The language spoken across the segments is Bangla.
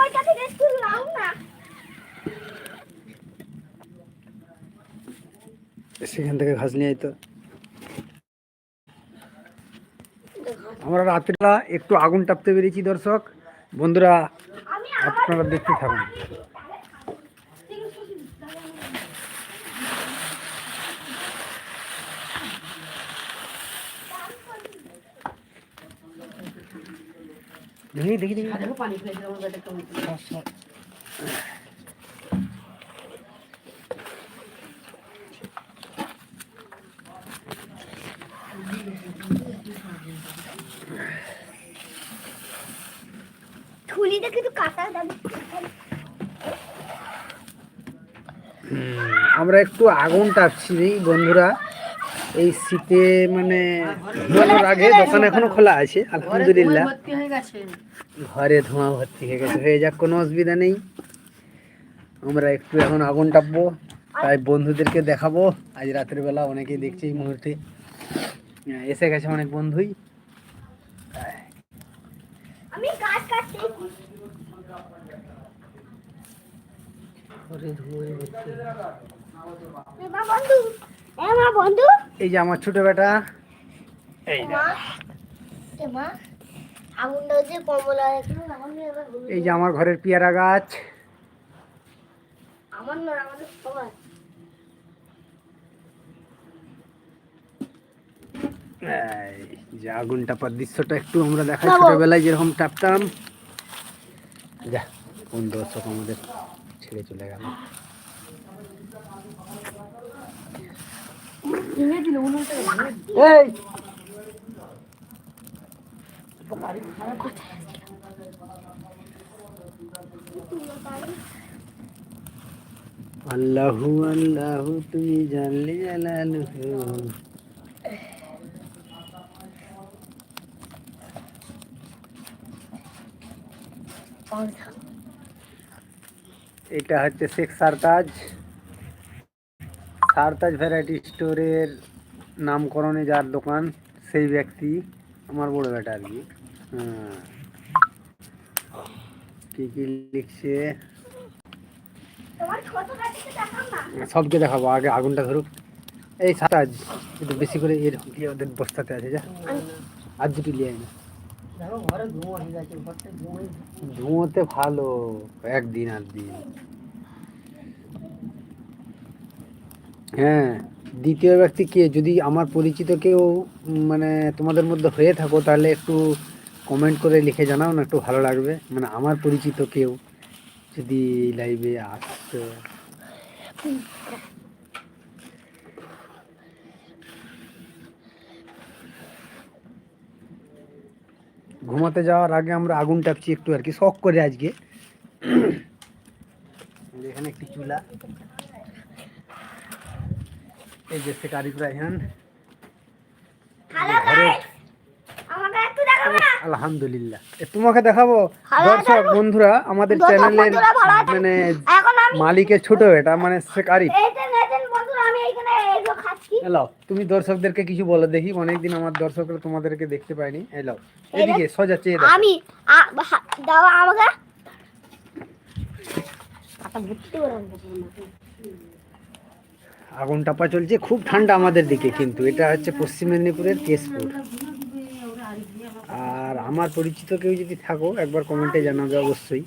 ওইটা থেকে একটু লাও না। সেখান থেকে ঘাস নিয়ে তো আমরা রাত্রিবেলা একটু আগুন টাপতে পেরেছি দর্শক। বন্ধুরা আপনারা দেখতে থাকুন। দেখি দেখি দেখি। কিন্তু কাটা দাবি আমরা একটু আগুন টাপছি বন্ধুরা। এই শীতে মানে ঘুমানোর আগে দোকান এখনও খোলা আছে আলহামদুলিল্লাহ। ঘরে ধোঁয়া ভর্তি হয়ে গেছে। হয়ে যাক কোনো অসুবিধা নেই। আমরা একটু এখন আগুন টাপবো তাই বন্ধুদেরকে দেখাবো। আজ রাতের বেলা অনেকেই দেখছে এই মুহূর্তে। এসে গেছে অনেক বন্ধুই। বন্ধু। মা বন্ধু। এই যে আমার ছোট বেটা। এই আমার। এই যে আমার ঘরের পেয়ারা গাছ। আমার নয় আমাদের সবার। যে আগুন টাপার দৃশ্যটা একটু আমরা দেখাই। ছোটবেলায় যেরকম টাপতাম। যা কোন দর্শক আমাদের ছেড়ে চলে গেল। এই আল্লাহু আল্লাহু তুমি জানলে জালালুহু এটা হচ্ছে শেখ সারতাজ সারতাজ ভ্যারাইটি স্টোরের নামকরণে যার দোকান সেই ব্যক্তি আমার বড় বেটা আর কি। হ্যাঁ। কি কি লিখছে? সবকে দেখাবো আগে আগুনটা ধরুক। এই সারতাজ একটু বেশি করে এর দিয়ে ওদের বস্তাতে আছে যা। আর দুটি লিয়ে আয় না। ধুঁয়োতে ভালো একদিন আর দিন হ্যাঁ। দ্বিতীয় ব্যক্তি কে? যদি আমার পরিচিত কেউ মানে তোমাদের মধ্যে হয়ে থাকো, তাহলে একটু কমেন্ট করে লিখে জানাও না, একটু ভালো লাগবে। মানে আমার পরিচিত কেউ যদি লাইভে আসতো। ঘুমাতে যাওয়ার আগে আমরা আগুন টাপছি একটু আর কি, শখ করে আজকে। এখানে একটি চুলা। এই যে সে না? আলহামদুলিল্লাহ। এ তোমাকে দেখাবো? দর্শক বন্ধুরা আমাদের চ্যানেলের? মানে মালিকের ছোট এটা মানে সে এলাও তুমি দর্শকদেরকে কিছু বলো দেখি। অনেকদিন আমার দর্শকরা তোমাদেরকে দেখতে পাইনি এলাও এদিকে সোজা চেয়ে। আমি দাও আমাকে আটা ভর্তি করে আনব তোমাকে। আগুন টাপা চলছে খুব ঠান্ডা আমাদের দিকে কিন্তু। এটা হচ্ছে পশ্চিম মেদিনীপুরের কেশপুর। আর আমার পরিচিত কেউ যদি থাকো একবার কমেন্টে জানাবে অবশ্যই।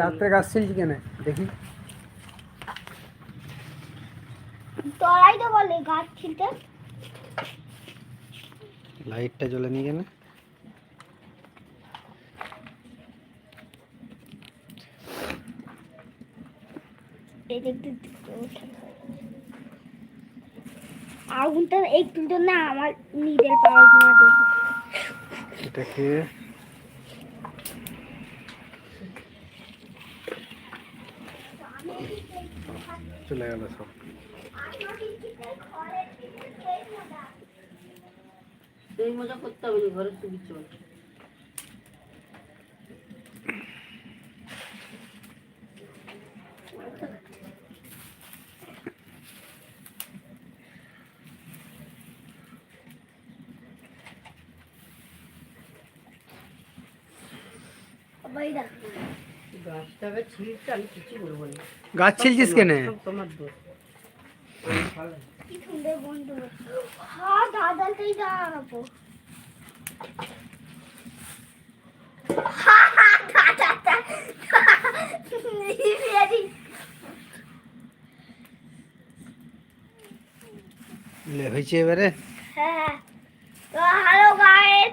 রাত্রে গাছ ছিলছি কেন? দেখি। লাইটটা জ্বলে নি কেন? এই দেখতে আগুনটা একটু জন্য আমার নিজের পাওয়ার জন্য দেখি এটাকে চলে গেল সব। সেই মজা করতে হবে না, ঘরে শুবি চল সবাই ডাকবে গাছটাকে ছিঁড়ছে আমি কিছু বলব না। গাছ ছিলছিস কেনে? সব তোমার দোষ। কি সুন্দর বন্ধু। হ্যাঁ দাদাটাই দাঁড়াবো লে, হয়েছে এবারে? হ্যাঁ। তো হ্যালো গাইস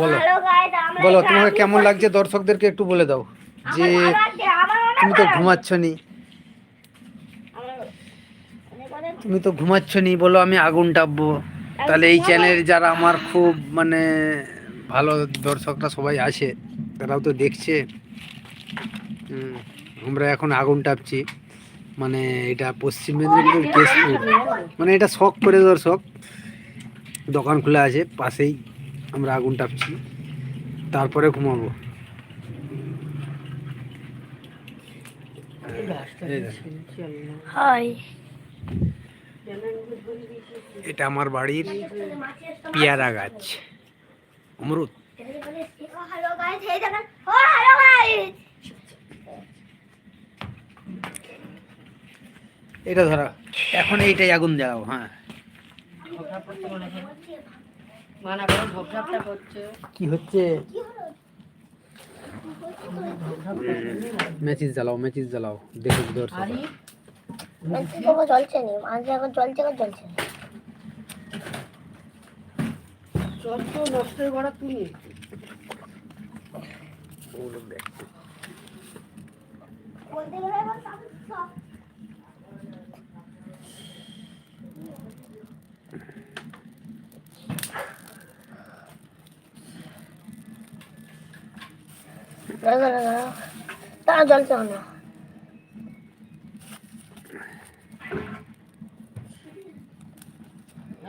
বলো। হ্যালো গাইস আমরা বলো এখানে তোমাকে আছি। কেমন লাগছে? দর্শকদেরকে একটু বলে দাও। যে তুমি তো ঘুমাচ্ছ নি তুমি তো ঘুমাচ্ছ নি বলো আমি আগুন টাপবো। তাহলে এই চ্যানেল যারা আমার খুব মানে ভালো দর্শকরা সবাই আসে তারাও তো দেখছে। হুম, আমরা এখন আগুন টাপছি। মানে এটা পশ্চিম মেদিনীপুর কেশপুর। মানে এটা শখ করে দর্শক। দোকান খোলা আছে পাশেই আমরা আগুন টাপছি। তারপরে ঘুমাবো এই গাছটাকে এই দেখো। ছিঁড়ছে আল্লাহ। হাই? এটা আমার বাড়ির পেয়ারা গাছ। অমরুদ হ্যালো গাইস এই দেখেন ও হ্যালো গাইস এটা ধরা এখন এইটাই আগুন জ্বালাও হ্যাঁ। মনে হয়। মানা কি হচ্ছে? ম্যাচিস জ্বালাও ম্যাচিস জ্বালাও দেখুক দর্শক আরে দেখো জ্বলছে নি আজ এখন এখন চলছে চল তো নষ্টের গড়া তুমি বলতে গেলে এখন সব সব দাঁড়া দাঁড়া দাঁড়া দাঁড়া চলছে না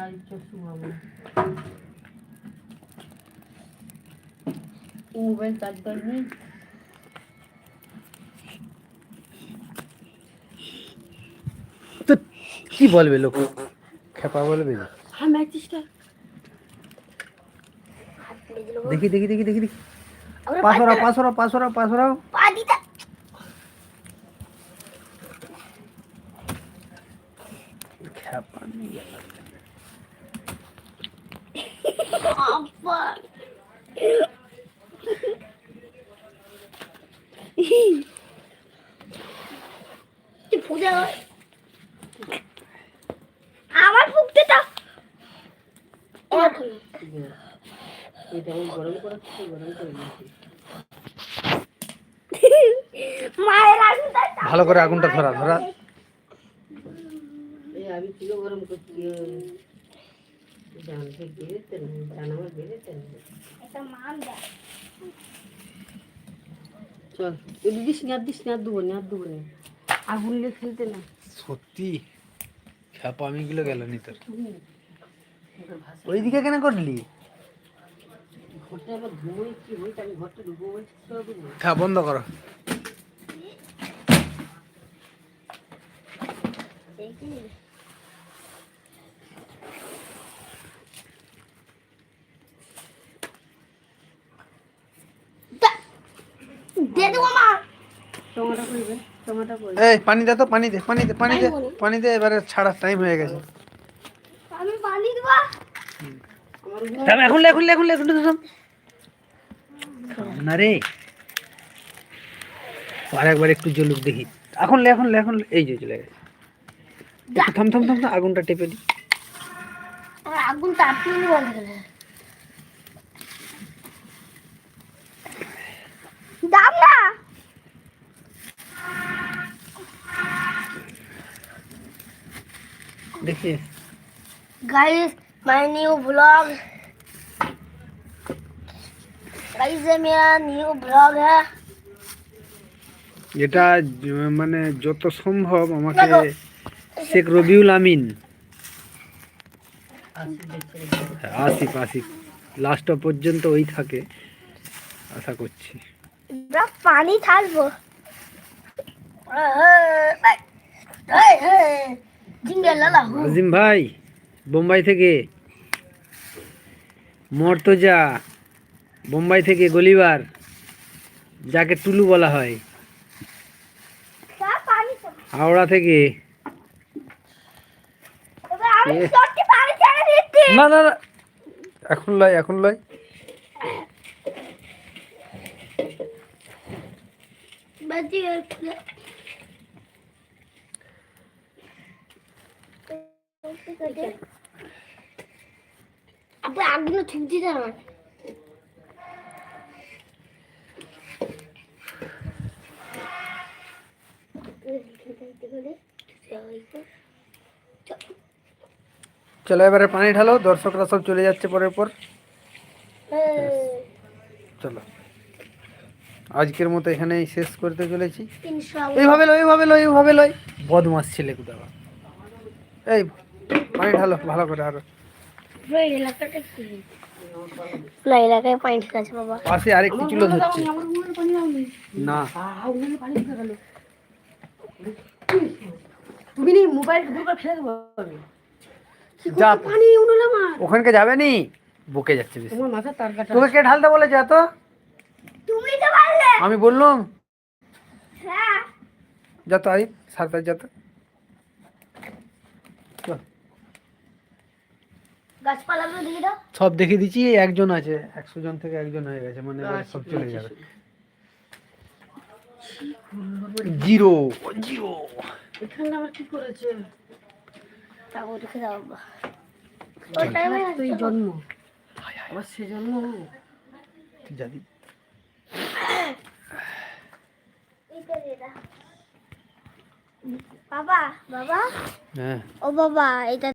আর তো শুয়াবো মোবাইল চার্জ করবি তো কি বলবে লোক খেপা বলবে না। হ্যাঁ ম্যাচিসটা দেখি দেখি দেখি দেখি দেখি પાછો રહો પાછો રહો પાછો રહો પાછો રહો ভালো করে আগুনটা ধরা ধরা। এই আমি কিলো গরম করছি জানতে জান আমার মান চল দিস দেবো দেবো না। আগুন নিয়ে খেলতে না। সত্যি? গুলো নি তোর ওইদিকে কেন করলি ঘরটা আবার ঘুমোই কি হয়েছে আমি ঘরটা ঢুকবো বলছি তো দেবো হ্যাঁ বন্ধ করো। এই পানি দে তো পানি দে পানি দে পানি দে পানি দে এবারে ছাড়ার টাইম হয়ে গেছে। আমি পানি দেবো। এখন লে এখন লে এখন লে এখন লে, থাম। থাম না রে আর একবার একটু জলুক দেখি এখন লে এখন লে এখন লে। এই যে চলে গেছে একটু থাম থাম থাম থাম, আগুনটা টেপে দি আমার আগুন তাড়াতাড়ি বন্ধ করে দাম না দেখি guys my new blog guys ये मेरा न्यू ब्लॉग है এটা য- মানে যত সম্ভব আমাকে শেখ রবিউল আমিন আসি দেখছে আসিফ আসিফ লাস্ট পর্যন্ত ওই থাকে আশা করছি बड़ा पानी थालबो जिंगे लाला हूँ আজিম ভাই বোম্বাই থেকে মর্তজা বোম্বাই থেকে গলিবার যাকে টুলু বলা হয়। হাওড়া থেকে না না না। এখন লয় এখন লয়। আগুনে ঠিক দিতে চলো এবারে পানি ঢালো দর্শকরা সব চলে যাচ্ছে পরের পর। চলো। আজকের মতো এখানেই শেষ করতে চলেছি। এইভাবে লয় এইভাবে লয় এইভাবে লয় বদমাস ছেলে কোথাও এই পানি ঢালো ভালো করে আরও। পুরো এলাকাটা কি? পুরো এলাকায় পানি ঠিক আছে বাবা। পাশে আরেকটি চুলো ধরছে। না আহ উনুনে পানি ঢুকে গেল তুমি নি মোবাইল দূর করে ফেলে দেবো আমি। যা পানি আমার? ওখানকে যাবে নি? বকে যাচ্ছে বেশি। তোমার মাথা তার কাটা তোকে কে ঢালতে বলেছে এত? তুমি তো পারলে আমি বললাম। হ্যাঁ। যত আই সারতার যত। চল। গাছপালাগুলো দিয়ে দাও। সব দেখে দিচ্ছি একজন আছে একশো জন থেকে একজন হয়ে গেছে মানে সব চলে যাবে। জিরো। জিরো এখানে আবার কি করেছে দাও তো এই জন্ম আবার সে জন্ম জানি বাবা বাবা? হ্যাঁ। ও বাবা এটা